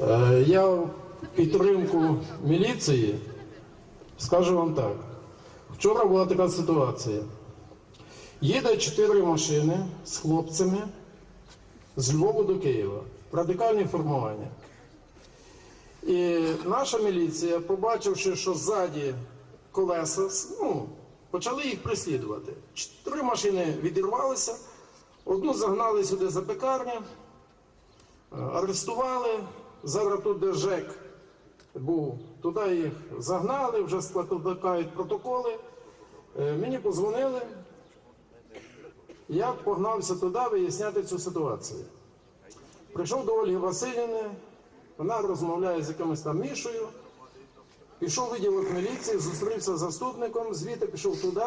Е, Я в підтримку міліції скажу вам так. Вчора була така ситуація. Їде чотири машини з хлопцями з Львова до Києва. Радикальні формування. І наша міліція, побачивши, що ззаді колеса, ну, почали їх переслідувати. Три машини відірвалися, одну загнали сюди за пекарню, е, арештували. Зараз тут, де ЖЕК був, туди їх загнали, вже складають протоколи. Е, Мені позвонили. Я погнався туди виясняти цю ситуацію. Прийшов до Ольги Васильівни, вона розмовляє з якимось там Мішою. Пішов у відділок міліції, зустрівся з заступником, звідти пішов туди.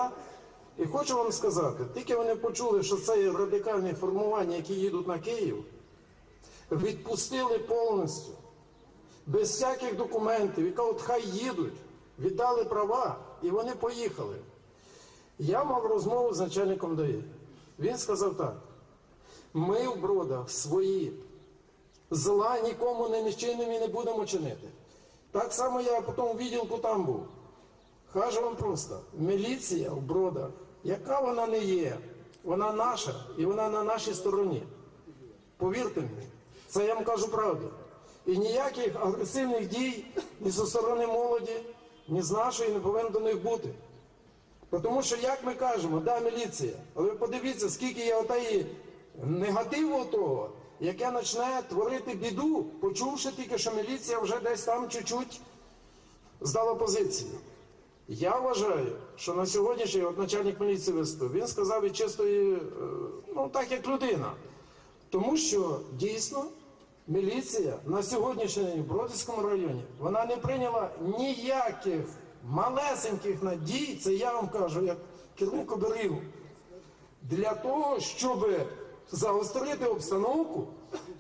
І хочу вам сказати, тільки вони почули, що це є радикальні формування, які їдуть на Київ, відпустили повністю, без всяких документів, і кажуть, хай їдуть, віддали права, і вони поїхали. Я мав розмову з начальником ДАІ. Він сказав так: ми в бродах свої, зла нікому не чинимо і не будемо чинити. Так само я потім у відділку там був. Кажу вам просто, міліція в бродах, яка вона не є, вона наша і вона на нашій стороні. Повірте мені, це я вам кажу правду. І ніяких агресивних дій ні зі сторони молоді, ні з нашої не повинно до них бути. Тому що, як ми кажемо, да, міліція, але подивіться, скільки є отаї негативу того, яке почне творити біду, почувши тільки, що міліція вже десь там чуть-чуть здала позицію. Я вважаю, що на сьогоднішній от начальник міліції виступив, він сказав від чистої, е, ну так як людина. Тому що дійсно міліція на сьогоднішній день в Бродівському районі вона не прийняла ніяких малесеньких надій, це я вам кажу, як керівник оберіг, для того, щоб загострити обстановку,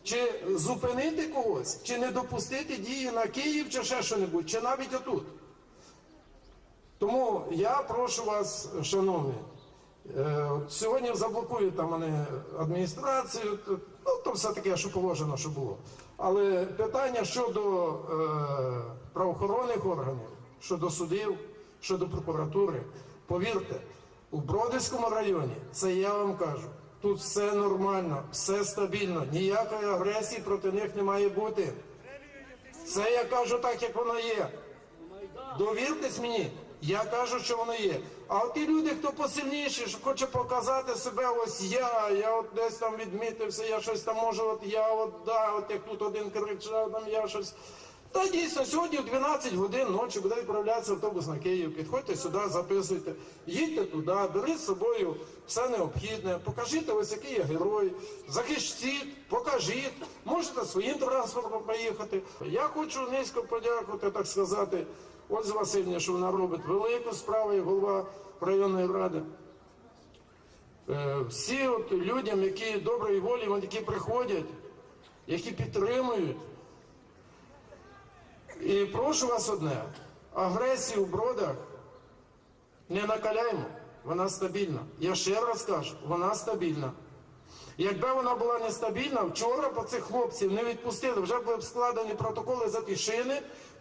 чи зупинити когось, чи не допустити дії на Київ, чи ще що-небудь, чи навіть отут. Тому я прошу вас, шановні, е, сьогодні заблокують там мене адміністрацію, ну то все таке, що положено, що було. Але питання щодо е, правоохоронних органів, щодо судів, щодо прокуратури, повірте, у Бродівському районі, це я вам кажу, тут все нормально, все стабільно, ніякої агресії проти них не має бути. Це я кажу так, як воно є. Довіртесь мені, я кажу, що воно є. А от ті люди, хто посильніший, що хоче показати себе, ось я, я от десь там відмітився, я щось там можу, от я от да, от як тут один кричав, там я щось. Та дійсно, сьогодні в 12 годин ночі буде відправлятися автобус на Київ. Підходьте сюди, записуйте, їдьте туди, беріть з собою все необхідне, покажіть ось який я герой, захистіть, покажіть, можете своїм транспортом поїхати. Я хочу низько подякувати, так сказати, Ользі Васильівні, що вона робить велику справу, як голова районної ради. Е, Всі от людям, які доброї волі, вони які приходять, які підтримують. І прошу вас одне: агресію в бродах не накаляємо, вона стабільна. Я ще раз кажу, вона стабільна. Якби вона була нестабільна, вчора по цих хлопців не відпустили, вже були б складені протоколи за ті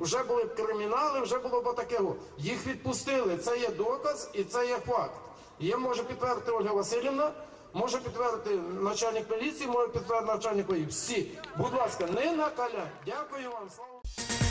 вже були б кримінали, вже було б такого. Їх відпустили. Це є доказ і це є факт. Є може підтвердити Ольга Васильівна, може підтвердити начальник поліції, може підтвердити начальник ВАІ. Всі. Будь ласка, не накаляй. Дякую вам. Слава.